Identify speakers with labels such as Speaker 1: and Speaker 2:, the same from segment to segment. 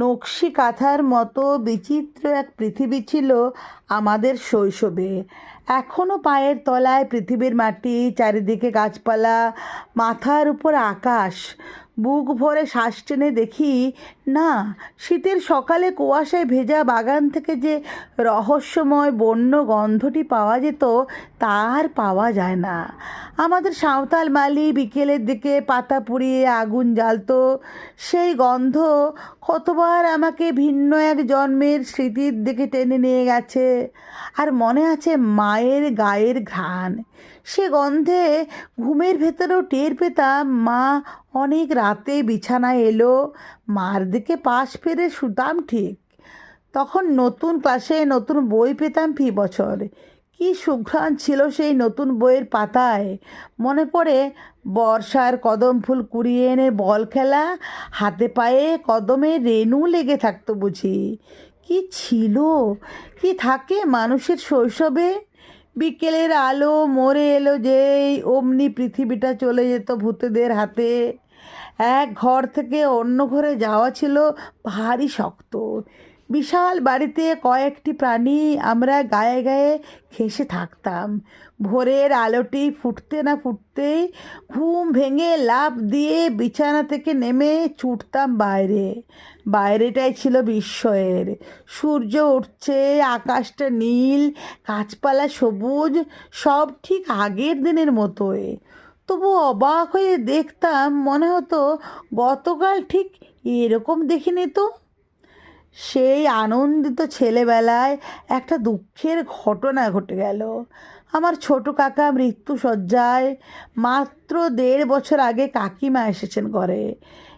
Speaker 1: নকশি কাঁথার মতো বিচিত্র এক পৃথিবী ছিল আমাদের শৈশবে। এখনও পায়ের তলায় পৃথিবীর মাটি, চারিদিকে গাছপালা, মাথার উপর আকাশ। বুক ভরে শ্বাস টেনে দেখি, না, শীতের সকালে কুয়াশায় ভেজা বাগান থেকে যে রহস্যময় বন্য গন্ধটি পাওয়া যেত তার পাওয়া যায় না। আমাদের সাঁওতাল মালি বিকেলের দিকে পাতা পুড়িয়ে আগুন জ্বালতো। সেই গন্ধ কতবার আমাকে ভিন্ন এক জন্মের স্মৃতির দিকে টেনে নিয়ে গেছে। আর মনে আছে মায়ের গায়ের ঘ্রাণ। সে গন্ধে ঘুমের ভেতরেও টের পেতাম মা অনেক রাতে বিছানায় এলো। মার দিকে পাশ ফেরে শুতাম ঠিক। তখন নতুন ক্লাসে নতুন বই পেতাম ফি বছর। কি সুঘ্রাণ ছিল সেই নতুন বইয়ের পাতায়। মনে পড়ে, বর্ষার কদম ফুল কুড়িয়ে এনে বল খেলা, হাতে পায়ে কদমে রেণু লেগে থাকতো বুঝি। কি ছিল? কি থাকে মানুষের শৈশবে? বিকেলের আলো, মরে এলো যেই, অমনি পৃথিবীটা চলে যেত ভূতেদের হাতে। এক ঘর থেকে অন্য ঘরে যাওয়া ছিল ভারী শক্ত। বিশাল বাড়িতে কয়েকটি প্রাণী আমরা গায়ে গায়ে ঘেঁষে থাকতাম। ভোরের আলোটি ফুটতে না ফুটতেই ঘুম ভেঙে লাফ দিয়ে বিছানা থেকে নেমে ছুটতাম বাইরে। বাইরেটাই ছিল বিস্ময়ের। সূর্য উঠছে, আকাশটা নীল, গাছপালা সবুজ, সব ঠিক আগের দিনের মতোই। তবু অবাক হয়ে দেখতাম মনে হতো গতকাল ঠিক এরকম দেখিনি তো। সেই আনন্দিত ছেলেবেলায় একটা দুঃখের ঘটনা ঘটে গেল। আমার ছোট কাকা মৃত্যুসজ্জায় মাত্র দেড় বছর আগে কাকিমা এসেছেন ঘরে।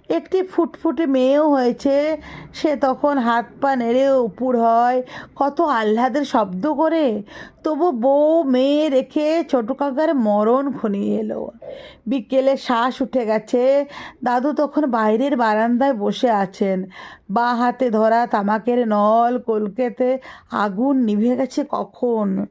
Speaker 1: একটি ফুটফুটে মেয়েও হয়েছে। সে তখন হাত পা নেড়ে উপুর হয়। কত আহ্লাদের শব্দ করে। তবু বউ মেয়ে রেখে ছোটো কাকার মরণ ঘনিয়ে এলো। বিকেলে শ্বাস উঠে গেছে। দাদু তখন বাইরের বারান্দায় বসে আছেন। বা হাতে ধরা তামাকের নল, কলকেতে আগুন নিভে গেছে কখন?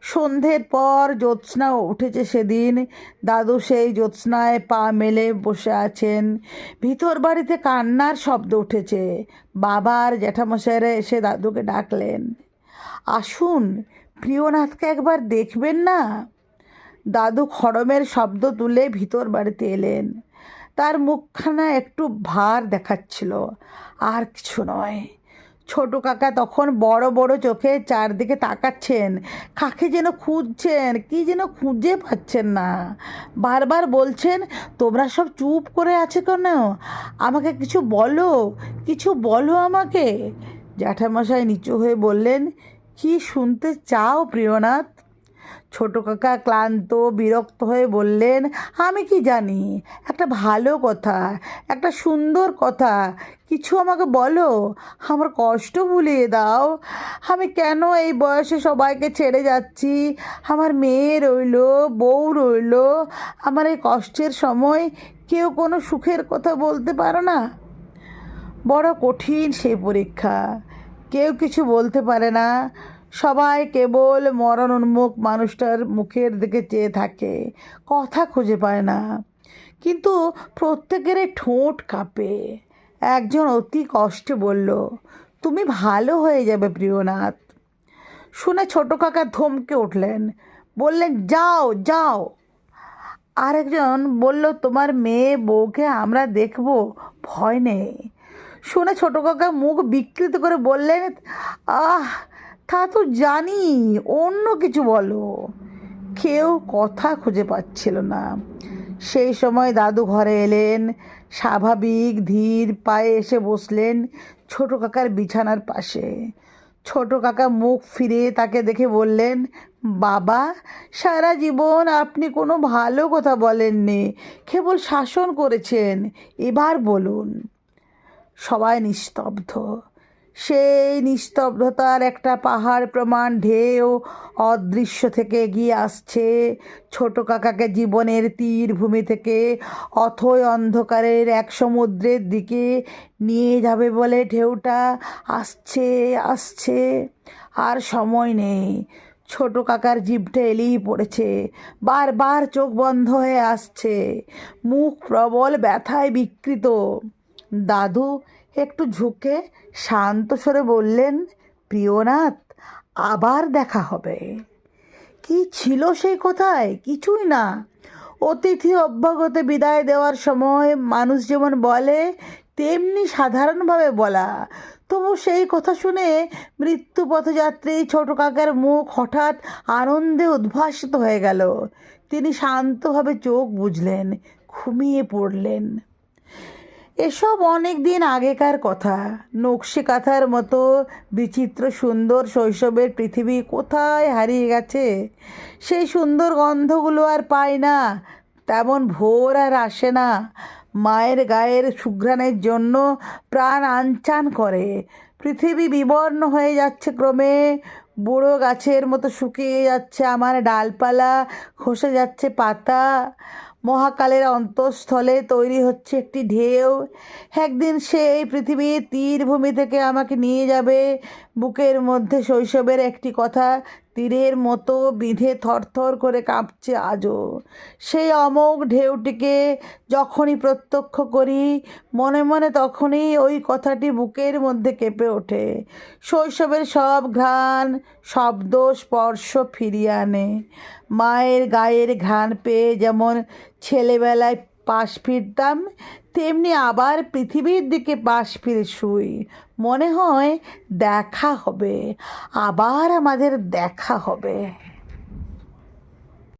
Speaker 1: সন্ধ্যের পর জ্যোৎস্না উঠেছে সেদিন। দাদু সেই জ্যোৎস্নায় পা মেলে বসে আছেন। ভিতর বাড়িতে কান্নার শব্দ উঠেছে। বাবার জ্যাঠামশাইরা এসে দাদুকে ডাকলেন। আসুন, প্রিয়নাথকে একবার দেখবেন না? দাদু খড়মের শব্দ তুলে ভিতর বাড়িতে এলেন। তার মুখখানা একটু ভার দেখাচ্ছিল। আর কিছু নয়। ছোট কাকা তখন বড় বড় চোখে চারদিকে তাকাচ্ছেন। কাকে যেন খুঁজছেন, কি যেন খুঁজে পাচ্ছেন না। বারবার বলছেন, তোমরা সব চুপ করে আছে কেন? আমাকে কিছু বলো কিছু বলো আমাকে। জ্যাঠামশাই নিচু হয়ে বললেন, কি শুনতে চাও প্রিয়নাথ? ছোট কাকা ক্লান্ত, বিরক্ত হয়ে বললেন, আমি কি জানি? একটা ভালো কথা, একটা সুন্দর কথা। কিছু আমাকে বলো, আমার কষ্ট ভুলিয়ে দাও। আমি কেন এই বয়সে সবাইকে ছেড়ে যাচ্ছি? আমার মেয়ে রইল, বউ রইল। আমার এই কষ্টের সময় কেউ কোনো সুখের কথা বলতে পারো না। বড় কঠিন সেই পরীক্ষা। কেউ কিছু বলতে পারে না। সবাই কেবল মরণ উন্মুখ মানুষটার মুখের দিকে চেয়ে থাকে, কথা খুঁজে পায় না। কিন্তু প্রত্যেকেরই ঠোঁট কাঁপে। একজন অতি কষ্টে বলল, তুমি ভালো হয়ে যাবে প্রিয়নাথ। শুনে ছোট কাকা ধমকে উঠলেন, বললেন, যাও যাও। আরেকজন বলল, তোমার মেয়ে বউকে আমরা দেখব, ভয় নেই। শুনে ছোট কাকা মুখ বিকৃত করে বললেন, আহ তা তো জানি অন্য কিছু বলো। কেউ কথা খুঁজে পাচ্ছিল না। সেই সময় দাদু ঘরে এলেন, স্বাভাবিক ধীর পায়ে এসে বসলেন ছোট কাকার বিছানার পাশে। ছোট কাকা মুখ ফিরে তাকে দেখে বললেন, বাবা, সারা জীবন আপনি কোনো ভালো কথা বলেননি, কেবল শাসন করেছেন, এবার বলুন। সবাই নিস্তব্ধ। সেই নিস্তব্ধতার একটা পাহাড় প্রমাণ, ঢেউ অদৃশ্য থেকে এগিয়ে আসছে। ছোট কাকাকে জীবনের তীর ভূমি থেকে অথই অন্ধকারের এক সমুদ্রের দিকে নিয়ে যাবে বলে ঢেউটা আসছে আসছে। আর সময় নেই। ছোট কাকার জিভটা এলিয়ে পড়েছে। বারবার চোখ বন্ধ হয়ে আসছে। মুখ প্রবল ব্যথায় বিকৃত। দাদু একটু ঝুঁকে শান্ত স্বরে বললেন, প্রিয়নাথ, আবার দেখা হবে। কি ছিল সেই কথায়? কিছুই না। অতিথি অভ্যাগতে বিদায় দেওয়ার সময় মানুষ যেমন বলে, তেমনি সাধারণভাবে বলা। তবু সেই কথা শুনে মৃত্যু পথযাত্রী ছোট কাকার মুখ হঠাৎ আনন্দে উদ্ভাসিত হয়ে গেল। তিনি শান্তভাবে চোখ বুঝলেন, ঘুমিয়ে পড়লেন। এসব অনেক দিন আগেকার কথা। নকশি কাঁথার মতো বিচিত্র সুন্দর শৈশবের পৃথিবী কোথায় হারিয়ে গেছে? সেই সুন্দর গন্ধগুলো আর পায় না। তেমন ভোর আর আসে না। মায়ের গায়ের সুঘ্রাণের জন্য প্রাণ আনচান করে। পৃথিবী বিবর্ণ হয়ে যাচ্ছে ক্রমে। বুড়ো গাছের মতো শুকিয়ে যাচ্ছে আমার ডালপালা, খসে যাচ্ছে পাতা। মহাকালের অন্তঃস্থলে তৈরি হচ্ছে একটি ঢেউ। একদিন সে এই পৃথিবীর তীরভূমি থেকে আমাকে নিয়ে যাবে। বুকের মধ্যে শৈশবের একটি কথা তীরের মতো বিঁধে থরথর করে কাঁপছে আজও। সেই অমোঘ ঢেউটিকে যখনই প্রত্যক্ষ করি, মনে মনে তখনই ওই কথাটি বুকের মধ্যে কেঁপে ওঠে। শৈশবের সব ঘ্রাণ শব্দ স্পর্শ ফিরিয়ে আনে। মায়ের গায়ের ঘ্রাণ পেয়ে যেমন ছেলেবেলায় পাশ ফিরতাম তেমনি আবার পৃথিবীর দিকে পাশ ফিরে শুই। মনে হয় দেখা হবে। আবার আমাদের দেখা হবে।